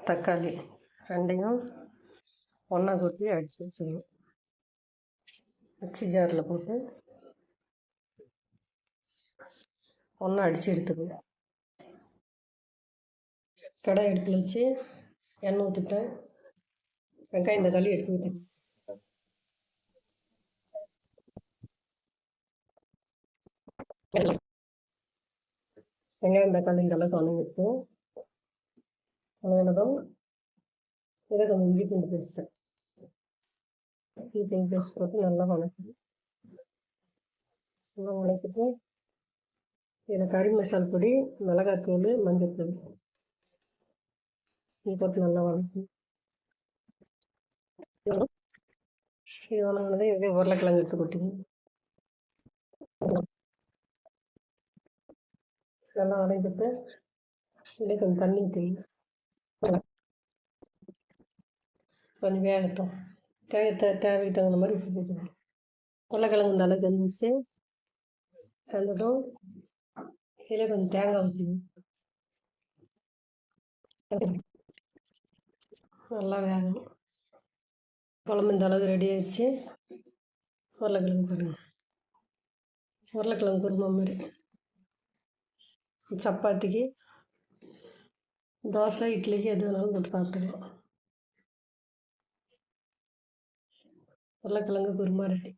தக்காளி ரெண்டையும் ஒன்றா கொட்டி அடித்து வச்சுக்கணும் மிக்ஸி ஜாரில் போட்டு ஒன்றா அடித்து எடுத்துக்கணும் கடாய் எடுத்து வச்சு எண்ணெய் ஊற்றிட்டேன் வெங்காயம் தக்காளி எடுத்து விட்டேன் வெங்காயம் தக்காளி இதெல்லாம் வணங்கிட்டு வணங்கினதும் இதை கொஞ்சம் இஞ்சி பூண்டு பேஸ்ட்டு. இஞ்சி பூண்டு பேஸ்ட் நல்லா வணக்கணும். நல்லா வணக்கிட்டு இதில் கறி மசால் பொடி மிளகாத்தூள் மஞ்சத்தூள் இது போட்டு நல்லா வணக்கணும். இது வணங்கினது இதே உருளைக்கிழங்கு எடுத்து கொட்டிங்க நல்லா வதக்கிட்டு இதிலே கொஞ்சம் தண்ணி தெரியும் கொஞ்சம் வேகட்டும் தேவை தேவைக்கு தகுந்த மாதிரி உப்பு போட்டுக்கணும். உருளைக்கிழங்கு இந்த அளவுக்கு இருந்துச்சு வெந்ததும் இதில் கொஞ்சம் தேங்காய் ஊற்றிக்கணும் நல்லா வேகணும். குழம்பு இந்த அளவுக்கு ரெடி ஆயிடுச்சு. உருளைக்கிழங்கு பாருங்க. உருளைக்கிழங்கு குருமா மாதிரி. சப்பாத்திக்கு தோசை இட்லிக்கு எது வேணாலும் போட்டு சாப்பிட்டுக்கலாம். உருளைக்கிழங்கு குருமா ரெடி.